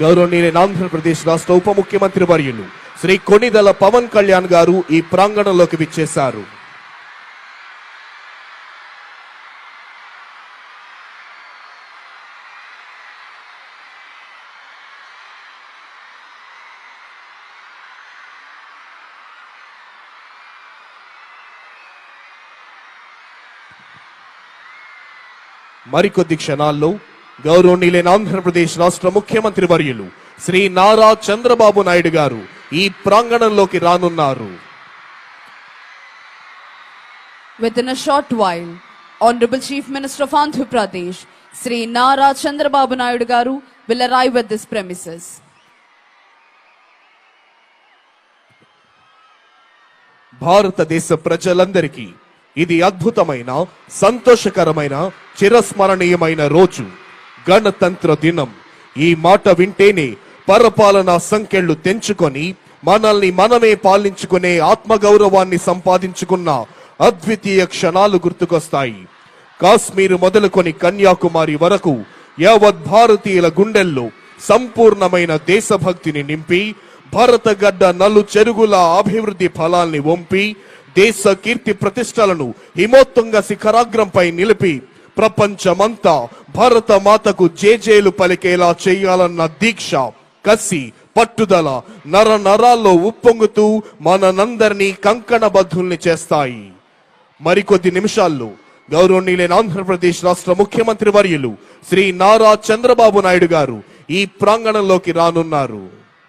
గౌరవనీయులైన ఆంధ్రప్రదేశ్ రాష్ట్ర ఉప ముఖ్యమంత్రి వర్యులు శ్రీ కొనిదల పవన్ కళ్యాణ్ గారు ఈ ప్రాంగణంలోకి విచ్చేశారు. మరికొద్ది క్షణాల్లో గౌరవనీయులైన ఆంధ్రప్రదేశ్ రాష్ట్ర ముఖ్యమంత్రి వర్యులు శ్రీ నారా చంద్రబాబు నాయుడు గారు ఈ ప్రాంగణంలోకి రానున్నారు Within a short while, Honorable Chief Minister of Andhra Pradesh, Sri Nara Chandrababu Naidu Garu, will arrive at this premises. భారతదేశ ప్రజలందరికీ ఇది అద్భుతమైన సంతోషకరమైన చిరస్మరణీయమైన రోజు గణతంత్ర దినం. ఈ మాట వింటేనే పరపాలన సంఖ్యలు తెంచుకొని మనల్ని మనమే పాలించుకునే ఆత్మగౌరవాన్ని సంపాదించుకున్న అద్వితీయ క్షణాలు గుర్తుకొస్తాయి. కాశ్మీర్ మొదలుకొని కన్యాకుమారి వరకు యావత్ భారతీయుల గుండెల్లో సంపూర్ణమైన దేశభక్తిని నింపి భారతగడ్డ నలు చెరుగుల అభివృద్ధి ఫలాల్ని వంపి దేశ కీర్తి ప్రతిష్టలను హిమోత్తుంగ శిఖరాగ్రంపై నిలిపి ప్రపంచమంతా భారత మాతకు జేజేలు పలికేలా చేయాలన్న దీక్ష కసి పట్టుదల నర నరాల్లో ఉప్పొంగుతూ మనందరినీ కంకణబద్ధుల్ని చేస్తాయి. మరికొద్ది నిమిషాల్లో గౌరవనీయులైన ఆంధ్రప్రదేశ్ రాష్ట్ర ముఖ్యమంత్రి వర్యులు శ్రీ నారా చంద్రబాబు నాయుడు గారు ఈ ప్రాంగణంలోకి రానున్నారు.